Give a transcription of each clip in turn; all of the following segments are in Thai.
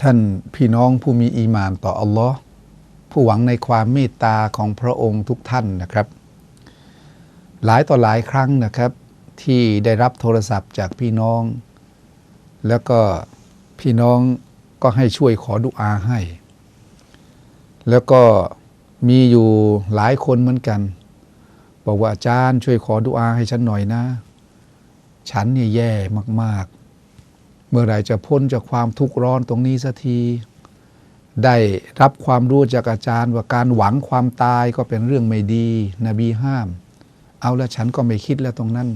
ท่านพี่น้องผู้มีอีมานต่ออัลลอฮ์ผู้หวังในความเมตตาของพระองค์ทุกท่านนะครับ หลายต่อหลายครั้งนะครับ ที่ได้รับโทรศัพท์จากพี่น้อง แล้วก็พี่น้องก็ให้ช่วยขอดุอาให้ แล้วก็มีอยู่หลายคนเหมือนกัน บอกว่าอาจารย์ช่วยขอดุอาให้ฉันหน่อยนะ ฉันเนี่ยแย่มาก เมื่อไรจะพ้นจากความทุกข์ร้อนตรงนี้สักที ได้รับความรู้จากอาจารย์ว่าการหวังความตายก็เป็นเรื่องไม่ดี นบีห้าม เอาละฉันก็ไม่คิดแล้วตรงนั้น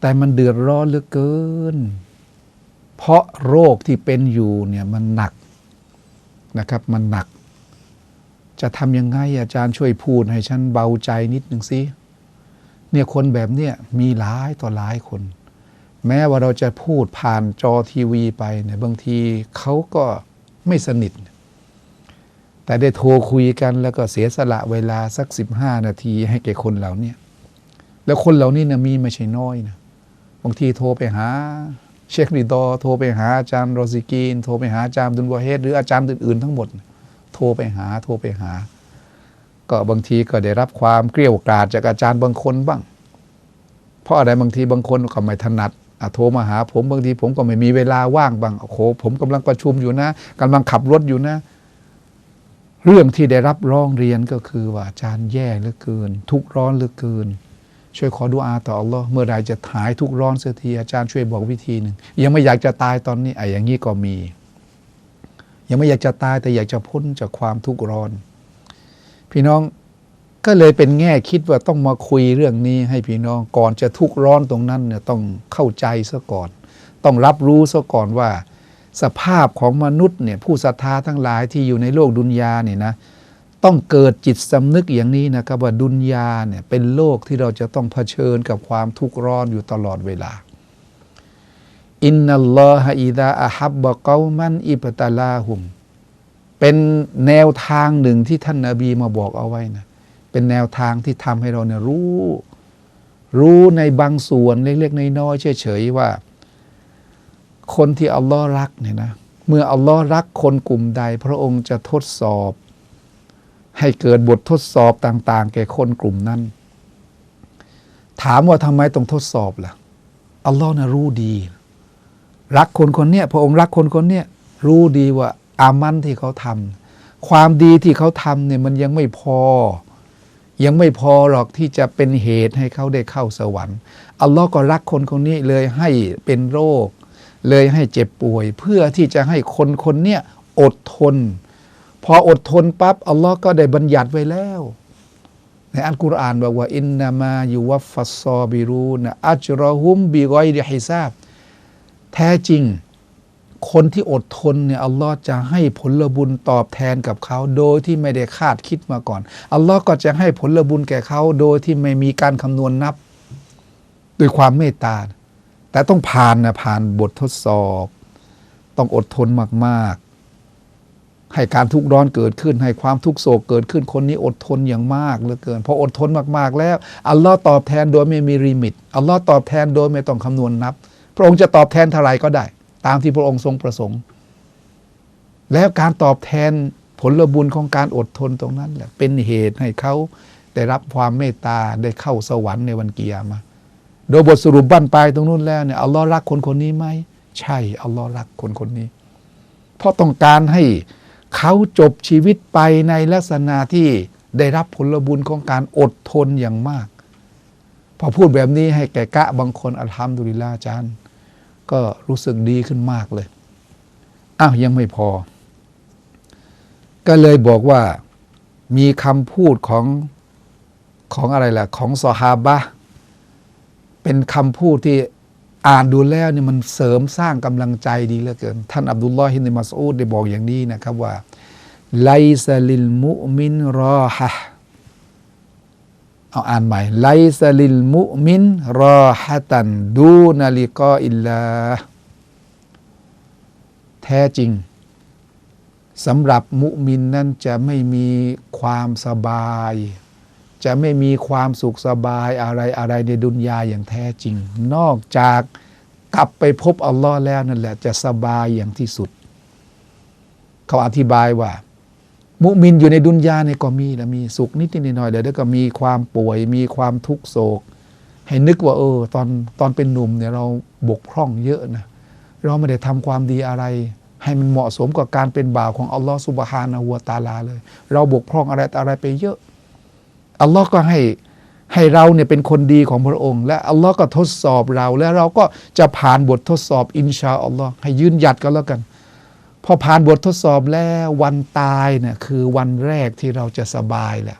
แต่มันเดือดร้อนเหลือเกิน เพราะโรคที่เป็นอยู่เนี่ยมันหนักนะครับมันหนัก จะทำยังไงอาจารย์ช่วยพูดให้ฉันเบาใจนิดหนึ่งสิเนี่ยคนแบบเนี้ยมีหลายต่อหลายคน แม้ว่าเราจะพูดผ่านจอทีวีไปเนี่ยบางทีเขาก็ไม่สนิท แต่ได้โทรคุยกันแล้วก็เสียสละเวลาสัก 15 นาทีให้แก่คนเหล่านี้แล้วคนเหล่านี้นะมีไม่ใช่น้อยนะบางทีโทรไปหาเชคริดอโทรไปหาอาจารย์โรซิกีน โทรไปหาอาจารย์ดุลวเฮดหรืออาจารย์อื่นๆทั้งหมด โทรไปหาโทรไปหา ก็บางทีก็ได้รับความเกลี้ยวกล่อมจากอาจารย์บางคนบ้าง เพราะอะไรบางทีบางคนก็ไม่ถนัด โทรมาหาผมบางทีผมก็ไม่มีเวลาว่างบางโอ้โหผมกำลังประชุมอยู่นะกำลังขับรถอยู่นะ เรื่องที่ได้รับร้องเรียนก็คือว่าอาจารย์แย่เหลือเกิน ทุกร้อนเหลือเกิน ช่วยขอดุอาต่ออัลลอฮ์เมื่อไรจะหายทุกร้อนเสียทีอาจารย์ช่วยบอกวิธีหนึ่งยังไม่อยากจะตายตอนนี้ไอ้อย่างนี้ก็มี ยังไม่อยากจะตายแต่อยากจะพ้นจากความทุกข์ร้อน พี่น้อง ก็เลยเป็นแง่คิดว่าต้องมาคุยเรื่องนี้ให้พี่น้องก่อนจะทุกข์ร้อนตรงนั้นเนี่ยต้องเข้าใจซะก่อน ต้องรับรู้ซะก่อนว่า สภาพของมนุษย์เนี่ยผู้ศรัทธาทั้งหลายที่อยู่ในโลกดุนยาเนี่ยนะต้องเกิดจิตสำนึกอย่างนี้นะครับว่าดุนยาเนี่ยเป็นโลกที่เราจะต้องเผชิญกับความทุกข์ร้อนอยู่ตลอดเวลาอินนัลลอฮะอิดาอะฮับบะกามันอิบตาลาหุม เป็นแนวทางหนึ่งที่ท่านนาบีมาบอกเอาไว้นะ เป็นแนวทางที่ทำให้เราเนี่ยรู้ รู้ในบางส่วนเล็กๆน้อยๆเฉยๆว่า คนที่อัลลอฮ์รักเนี่ยนะเมื่ออัลลอฮ์รักคนกลุ่มใด พระองค์จะทดสอบ ให้เกิดบททดสอบต่าง ๆ แก่คนกลุ่มนั้น ถามว่าทำไมต้องทดสอบล่ะอัลลอฮ์นะรู้ดี รักคนคนเนี้ยพระองค์รักคนคนเนี้ยรู้ดีว่าอามันที่เขาทำความดีที่เขาทำเนี่ยมันยังไม่พอ ยังไม่พอหรอกที่จะเป็นเหตุให้เขาได้เข้าสวรรค์ อัลลอฮ์ก็รักคนคนนี้เลยให้เป็นโรค เลยให้เจ็บป่วย เพื่อที่จะให้คนคนเนี้ยอดทน พออดทนปั๊บอัลลอฮ์ก็ได้บัญญัติไว้แล้ว ในอัลกุรอานบอกว่าอินนามายูวัฟฟัสซอบิรูนอัจรอฮุมบิกอยดิฮิซาบแท้จริง คนที่อดทนเนี่ยอัลลอฮ์จะให้ผลบุญตอบแทนกับเขา โดยที่ไม่ได้คาดคิดมาก่อน อัลลอฮ์ก็จะให้ผลบุญแก่เขาโดยที่ไม่มีการคำนวณนับ ด้วยความเมตตา แต่ต้องผ่านนะผ่านบททดสอบ ต้องอดทนมากๆ ให้การทุกข์ร้อนเกิดขึ้น ให้ความทุกโศกเกิดขึ้นคนนี้อดทนอย่างมากเหลือเกินพออดทนมากๆ แล้วอัลลอฮ์ตอบแทนโดยไม่มีริมิตอัลลอฮ์ตอบแทนโดยไม่ต้องคำนวณนับ พระองค์จะตอบแทนเท่าไรก็ได้ ตามที่พระองค์ทรงประสงค์ แล้วการตอบแทนผลบุญของการอดทนตรงนั้นแหละเป็นเหตุให้เขาได้รับความเมตตาได้เข้าสวรรค์ในวันเกียรมาโดยบทสรุปบั้นปลายตรงนู้นแล้วเนี่ยอัลลอฮ์รักคนคนนี้ไหมใช่อัลลอฮ์รักคนคนนี้ เพราะต้องการให้เขาจบชีวิตไปในลักษณะที่ได้รับผลบุญของการอดทนอย่างมาก พอพูดแบบนี้ให้แก่กะบางคนอัลฮัมดุลิลลาห์อาจารย์ ก็รู้สึกดีขึ้นมากเลย อ้าวยังไม่พอ ก็เลยบอกว่ามีคำพูดของของอะไรล่ะ ของซอฮาบะเป็นคำพูดที่อ่านดูแล้วเนี่ยมันเสริมสร้างกำลังใจดีเหลือเกิน ท่านอับดุลลอฮินมัสอูดได้บอกอย่างนี้นะครับว่าไลซาลิลมุมินรอฮะ เอาอ่านใหม่ไลซาลิลมุมินรอฮะตันดูนาลิกออิลลาแท้จริงสำหรับมุมินนั้นจะไม่มีความสบาย จะไม่มีความสุขสบายอะไรอะไรในดุนยาอย่างแท้จริง นอกจากกลับไปพบอัลลอฮ์แล้วนั่นแหละจะสบายอย่างที่สุด เขาอธิบายว่า มุมินอยู่ในดุนยาเนี่ยก็มีแล้วมีสุขนิดนิดหน่อยเดี๋ยวก็มีความป่วยมีความทุกโศก ให้นึกว่าเออตอนตอนเป็นหนุ่มเนี่ยเราบกพร่องเยอะนะเราไม่ได้ทำความดีอะไร ให้มันเหมาะสมกับการเป็นบ่าวของอัลลอฮ์สุบฮานะฮูวตาลาเลย เราบกพร่องอะไรต่ออะไรไปเยอะอัลลอฮ์ก็ให้ให้เราเนี่ยเป็นคนดีของพระองค์ และอัลลอฮ์ก็ทดสอบเรา และเราก็จะผ่านบททดสอบอินชาอัลลอฮ์ให้ยืนหยัดก็แล้วกัน พอผ่านบททดสอบแล้ววันตายเนี่ยคือวันแรกที่เราจะสบายแหละ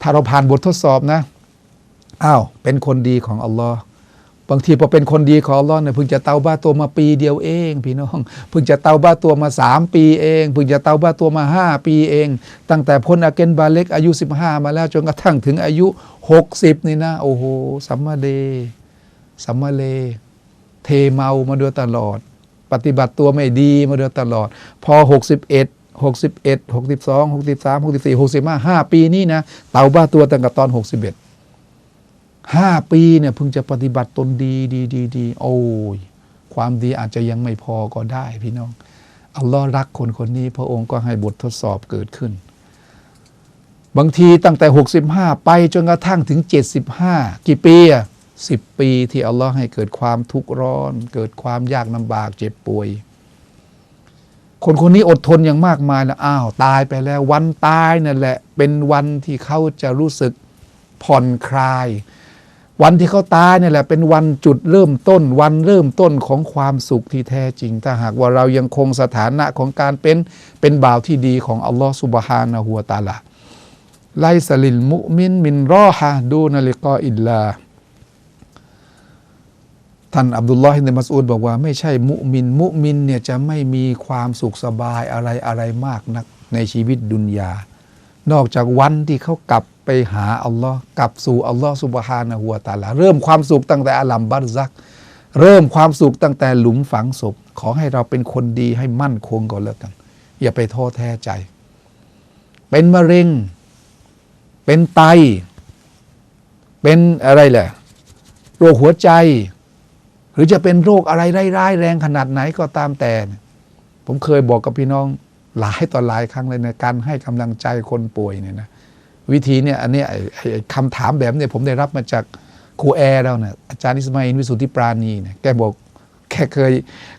ถ้าเราผ่านบททดสอบนะอ้าวเป็นคนดีของอัลลอฮ์บางทีพอเป็นคนดีของอัลลอฮ์เนี่ยเพิ่งจะเตาบ้าตัวมาปีเดียวเอง พี่น้องเพิ่งจะเตาบ้าตัวมาสามปีเองเพิ่งจะเตาบ้าตัวมาห้าปีเอง ตั้งแต่พ้นอาเกนบาเล็กอายุ15มาแล้วจนกระทั่งถึงอายุ60นี่นะโอ้โหสัมมาเลสัมมาเล เทเมามาโดยตลอด ปฏิบัติตัวไม่ดีมาโดยตลอด พอ 61 61 62 63 64 65 5 ปีนี่นะเตาบ้าตัวตั้งแต่ตอน 61 5 ปีเนี่ยเพิ่งจะปฏิบัติตนดีดีดีดีโอ้ยความดีอาจจะยังไม่พอก็ได้พี่น้อง อัลลอฮ์รักคนคนนี้พระองค์ก็ให้บททดสอบเกิดขึ้น บางทีตั้งแต่ 65 ไปจนกระทั่งถึง 75 กี่ปีอะ สิบปีที่อัลลอฮ์ให้เกิดความทุกข์ร้อน เกิดความยากลำบากเจ็บป่วย คนคนนี้อดทนอย่างมากมายแล้วอ้าวตายไปแล้ววันตายนั่นแหละ เป็นวันที่เขาจะรู้สึกผ่อนคลาย วันที่เขาตายนี่แหละ เป็นวันจุดเริ่มต้น วันเริ่มต้นของความสุขที่แท้จริง ถ้าหากว่าเรายังคงสถานะของการเป็นเป็นบ่าวที่ดีของอัลลอฮฺสุบฮานะฮูวตาลาไลสลิลมุมินมินรอฮะดูนลิกออิลลา ท่านอับดุลลอฮ์อินมัสอูดบอกว่าไม่ใช่มุมิน มุมินเนี่ยจะไม่มีความสุขสบายอะไรอะไรมากนักในชีวิตดุนยา นอกจากวันที่เขากลับไปหาอัลลอฮ์กลับสู่อัลลอฮ์สุบฮานะฮูวตาลา เริ่มความสุขตั้งแต่อาลัมบัรซัก เริ่มความสุขตั้งแต่หลุมฝังศพ ขอให้เราเป็นคนดีให้มั่นคงก่อนแล้วกัน อย่าไปท้อแท้ใจ เป็นมะเร็ง เป็นไต เป็นอะไรแหละโรคหัวใจ รือจะเป็นโรคอะไรร้ายแรงขนาดไหนก็ตามแต่ ผมเคยบอกกับพี่น้องหลายต่อหลายครั้งเลยในการให้กำลังใจคนป่วยเนี่ยนะวิธีเนี่ยอันนี้คำถามแบบเนี่ยผมได้รับมาจากครูแอร์เราเนี่ยอาจารย์อิสมาอินวิสุทธิปราณีเนี่ยแกบอกแค่เคย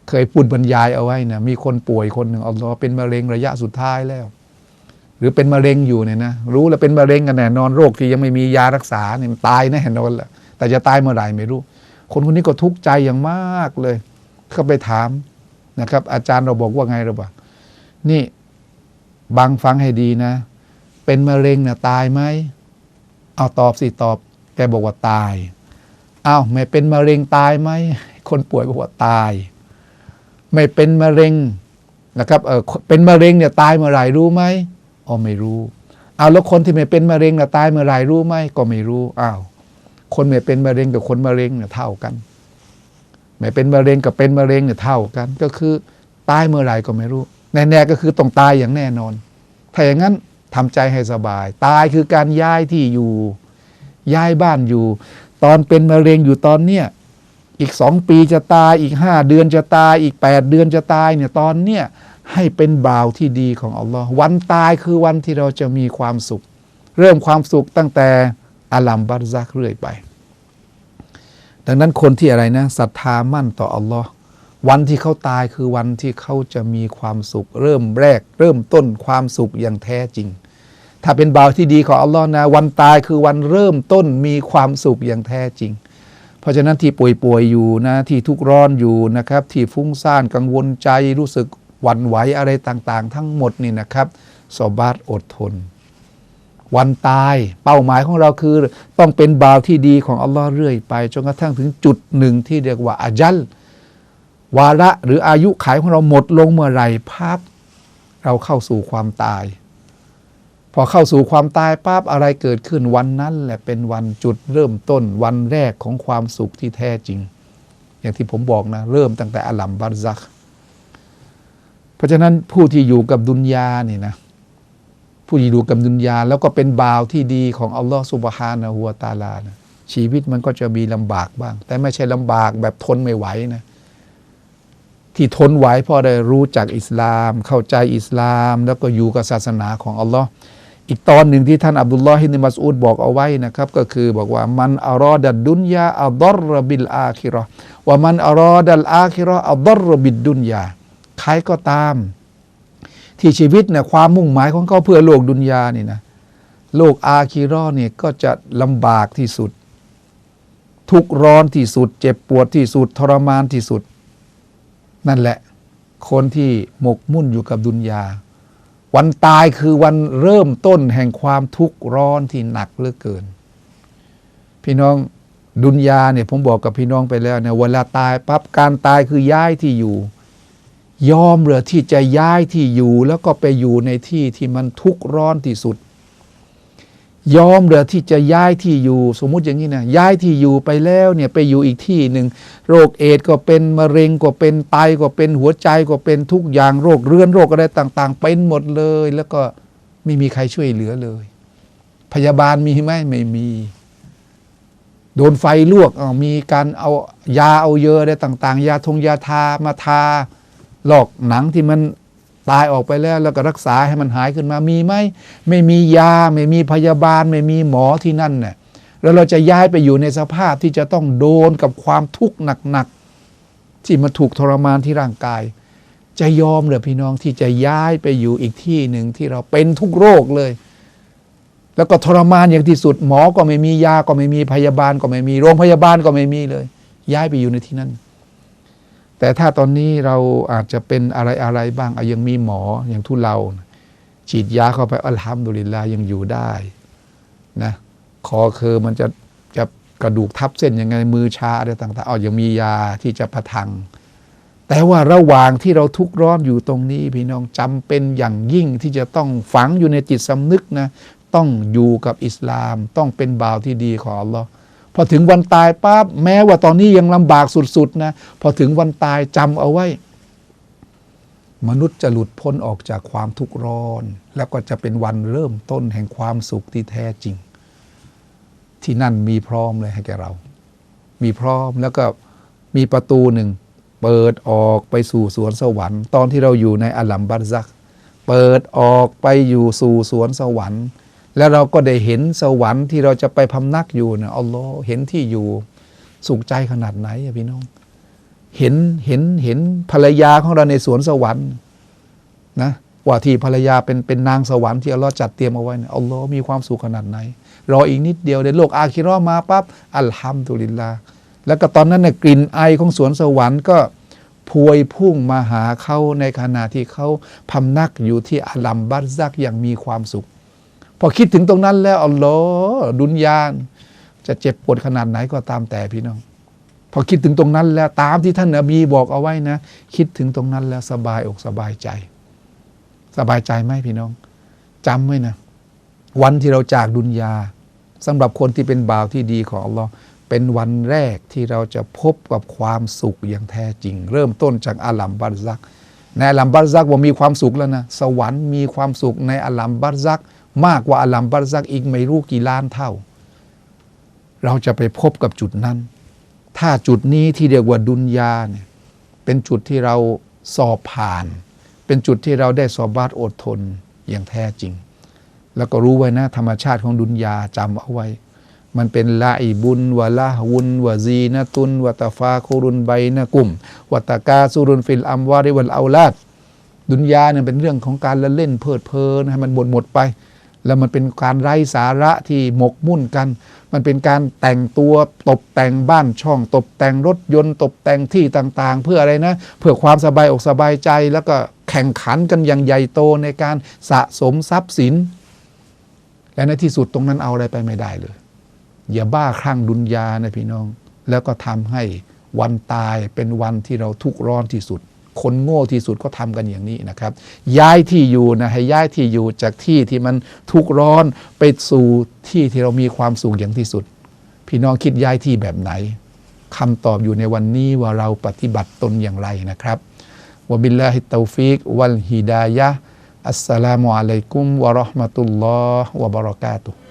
เคยพูดบรรยายเอาไว้นะมีคนป่วยคนหนึ่งอัลลอฮ์เป็นมะเร็งระยะสุดท้ายแล้ว หรือเป็นมะเร็งอยู่เนี่ยนะรู้แล้วเป็นมะเร็งกันแน่นอนโรคที่ยังไม่มียารักษาเนี่ยตายแน่นอนแหละแต่จะตายเมื่อไหร่ไม่รู้ คนคนนี้ก็ทุกข์ใจอย่างมากเลยเขาไปถามนะครับ อาจารย์เราบอกว่าไงเราบอกนี่บังฟังให้ดีนะ เป็นมะเร็งนะตายไหมเอาตอบสิตอบ แกบอกว่าตายอ้าวไม่เป็นมะเร็งตายไหมคนป่วยบอกว่าตาย ไม่เป็นมะเร็งนะครับเออเป็นมะเร็งเนี่ยตายเมื่อไหร่รู้ไหมอ๋อไม่รู้เอาแล้วคนที่ไม่เป็นมะเร็งน่ะตายเมื่อไหร่รู้ไหมก็ไม่รู้อ้าว คนไม่เป็นมะเร็งกับคนมะเร็งเนี่ยเท่ากัน ไม่เป็นมะเร็งกับเป็นมะเร็งเนี่ยเท่ากัน ก็คือตายเมื่อไหร่ก็ไม่รู้ แน่ๆก็คือต้องตายอย่างแน่นอน ถ้าอย่างนั้นทำใจให้สบาย ตายคือการย้ายที่อยู่ ย้ายบ้านอยู่ ตอนเป็นมะเร็งอยู่ตอนเนี้ยอีกสองปีจะตายอีกห้าเดือนจะตาย อีกแปดเดือนจะตายเนี่ยตอนเนี้ยให้เป็นบ่าวที่ดีของอัลลอฮ์วันตายคือวันที่เราจะมีความสุข เริ่มความสุขตั้งแต่ อาลัมบัรซักเรื่อยไป ดังนั้นคนที่อะไรนะศรัทธามั่นต่ออัลลอฮ์วันที่เขาตายคือวันที่เขาจะมีความสุข เริ่มแรก เริ่มต้นความสุขอย่างแท้จริง ถ้าเป็นบ่าวที่ดีของอัลลอฮ์นะวันตายคือวันเริ่มต้นมีความสุขอย่างแท้จริง เพราะฉะนั้นที่ป่วยๆอยู่นะที่ทุกร้อนอยู่นะครับ ที่ฟุ้งซ่านกังวลใจรู้สึกหวั่นไหวอะไรต่างๆ ทั้งหมดนี่นะครับสอบาตอดทน วันตาย เป้าหมายของเราคือ ต้องเป็นบ่าวที่ดีของอัลลอฮ์เรื่อยไป จนกระทั่งถึงจุดหนึ่งที่เรียกว่าอาจัลวาระหรืออายุขัยของเราหมดลงเมื่อไหร่ภาพเราเข้าสู่ความตาย พอเข้าสู่ความตายปั๊บอะไรเกิดขึ้นวันนั้นแหละเป็นวันจุดเริ่มต้นวันแรกของความสุขที่แท้จริง อย่างที่ผมบอกนะ เริ่มตั้งแต่อัลลัมบารซัก เพราะฉะนั้นผู้ที่อยู่กับดุนยานี่นะ ผู้ที่อยู่กับดุนยา แล้วก็เป็นบ่าวที่ดีของอัลลอฮฺสุบฮานะฮูวตาลานะชีวิตมันก็จะมีลำบากบ้าง แต่ไม่ใช่ลำบากแบบทนไม่ไหวนะที่ทนไหวเพราะได้รู้จักอิสลาม เข้าใจอิสลาม แล้วก็อยู่กับศาสนาของอัลลอฮ์อีกตอนหนึ่งที่ท่านอับดุลลอฮินมัสอูดบอกเอาไว้นะครับ ก็คือบอกว่ามันอารอดัดดุนยาอัลดอรบิลอาคิราะห์ว่ามันอารอดัลอาคิราะห์อัลดอรบิดดุนยาใครก็ตาม ที่ชีวิตเนี่ยความมุ่งหมายของเขาเพื่อโลกดุนยานี่นะโลกอาคิราะห์เนี่ยก็จะลำบากที่สุด ทุกร้อนที่สุด เจ็บปวดที่สุดทรมานที่สุด นั่นแหละ คนที่หมกมุ่นอยู่กับดุนยา วันตายคือวันเริ่มต้นแห่งความทุกข์ร้อนที่หนักเหลือเกิน พี่น้องดุนยาเนี่ยผมบอกกับพี่น้องไปแล้วเนี่ยเวลาตายปั๊บการตายคือย้ายที่อยู่ ยอมเหรือที่จะย้ายที่อยู่แล้วก็ไปอยู่ในที่ที่มันทุกข์ร้อนที่สุด ยอมเหรือที่จะย้ายที่อยู่ สมมุติอย่างนี้นะย้ายที่อยู่ไปแล้วเนี่ยไปอยู่อีกที่หนึ่งโรคเอดก็เป็นมะเร็งก็เป็นไตก็เป็นหัวใจก็เป็นทุกอย่างโรคเรื้อนโรคอะไรต่าง ๆ เป็นหมดเลย แล้วก็ไม่มีใครช่วยเหลือเลย พยาบาลมีไหมไม่มีโดนไฟลวกอ้าวมีการเอายาเอาเยอะอะไรต่าง ๆ ยาทงยาทามาทา ลอกหนังที่มันตายออกไปแล้วแล้วก็รักษาให้มันหายขึ้นมามีไหมไม่มียาไม่มีพยาบาล ไม่มีหมอที่นั่นเนี่ยแล้วเราจะย้ายไปอยู่ในสภาพที่จะต้องโดนกับความทุกข์หนักๆที่มาถูกทรมานที่ร่างกาย จะยอมหรือพี่น้องที่จะย้ายไปอยู่อีกที่หนึ่งที่เราเป็นทุกโรคเลย แล้วก็ทรมานอย่างที่สุดหมอก็ไม่มียาก็ไม่มีพยาบาลก็ไม่มีโรงพยาบาลก็ไม่มีเลย ย้ายไปอยู่ในที่นั้น แต่ถ้าตอนนี้เราอาจจะเป็นอะไรอะไรบ้างอายังมีหมออย่างทุเราฉีดยาเข้าไปอัลฮัมดุลิลลายังอยู่ได้นะคอคือมันจะจะกระดูกทับเส้นยังไงมือชาอะไรต่างๆเอยังมียาที่จะประทัง แต่ว่าระหว่างที่เราทุกข์ร้อนอยู่ตรงนี้ พี่น้องจำเป็นอย่างยิ่งที่จะต้องฝังอยู่ในจิตสำนึกนะต้องอยู่กับอิสลาม ต้องเป็นบ่าวที่ดีของอัลลอฮ์ พอถึงวันตายปั๊บแม้ว่าตอนนี้ยังลำบากสุดๆนะพอถึงวันตายจำเอาไว้ มนุษย์จะหลุดพ้นออกจากความทุกข์ร้อน แล้วก็จะเป็นวันเริ่มต้นแห่งความสุขที่แท้จริง ที่นั่นมีพร้อมเลยให้แกเรา มีพร้อมแล้วก็มีประตูหนึ่ง เปิดออกไปสู่สวนสวรรค์ ตอนที่เราอยู่ในอัลลัมบัรซัก เปิดออกไปอยู่สู่สวนสวรรค์ แล้วเราก็ได้เห็นสวรรค์ที่เราจะไปพำนักอยู่นะอัลลอฮ์เห็นที่อยู่สุขใจขนาดไหนพี่น้อง เห็นเห็นเห็นภรรยาของเราในสวนสวรรค์นะว่าที่ภรรยาเป็นเป็นนางสวรรค์ที่อัลลอฮ์จัดเตรียมเอาไว้เนี่ยอัลลอฮ์มีความสุขขนาดไหน รออีกนิดเดียวในโลกอาคิราะห์มาปั๊บอัลฮัมดุลิลลาแล้วก็ตอนนั้นเนี่ยกลิ่นไอของสวนสวรรค์ก็พวยพุ่งมาหาเขาในขณะที่เขาพำนักอยู่ที่อัลลัมบัรซักอย่างมีความสุข พอคิดถึงตรงนั้นแล้วอัลลอฮ์ดุนยานจะเจ็บปวดขนาดไหนก็ตามแต่พี่น้อง พอคิดถึงตรงนั้นแล้วตามที่ท่านนบีบอกเอาไว้นะ คิดถึงตรงนั้นแล้วสบายอกสบายใจ สบายใจไหมพี่น้องจำไว้นะ วันที่เราจากดุนยาสำหรับคนที่เป็นบ่าวที่ดีของอัลลอฮ์เป็นวันแรกที่เราจะพบกับความสุขอย่างแท้จริง เริ่มต้นจากอาลัมบัรซัก ในอาลัมบัรซักว่ามีความสุขแล้วนะ สวรรค์มีความสุขในอาลัมบัรซัก มากกว่าอลัมบัรซักอีกไม่รู้กี่ล้านเท่า เราจะไปพบกับจุดนั้น ถ้าจุดนี้ที่เรียกว่าดุนยาเนี่ยเป็นจุดที่เราสอบผ่าน เป็นจุดที่เราได้สอบบาตอดทนอย่างแท้จริง แล้วก็รู้ไว้นะ ธรรมชาติของดุนยาจำเอาไว้ มันเป็นละอิบุนวะละวุนวะซีนะตุนวะตะฟาคุรุนไบนะกุมวะตะกาซุรุนฟิลอัมวาริวัลเอาลาดดุนยาเนี่ยเป็นเรื่องของการละเล่นเพลิดเพลินให้มันหมดหมดไป แล้วมันเป็นการไร้สาระที่หมกมุ่นกัน มันเป็นการแต่งตัวตกแต่งบ้านช่องตกแต่งรถยนต์ตกแต่งที่ต่างๆ เพื่ออะไรนะ เพื่อความสบายอกสบายใจ แล้วก็แข่งขันกันอย่างใหญ่โตในการสะสมทรัพย์สิน และในที่สุดตรงนั้นเอาอะไรไปไม่ได้เลย อย่าบ้าคลั่งดุนยานะพี่น้อง แล้วก็ทำให้วันตายเป็นวันที่เราทุกข์ร้อนที่สุด คนโง่ที่สุดก็ทำกันอย่างนี้นะครับ ย้ายที่อยู่นะให้ย้ายที่อยู่จากที่ที่มันทุกข์ร้อนไปสู่ที่ที่เรามีความสุขอย่างที่สุด พี่น้องคิดย้ายที่แบบไหนคำตอบอยู่ในวันนี้ว่าเราปฏิบัติตนอย่างไรนะครับวบิลลาฮิตตาฟิกวัลฮิดายะอัสสลามุอะลัยกุมวะราะห์มะตุลลอฮ์วะบะเราะกาตุฮ์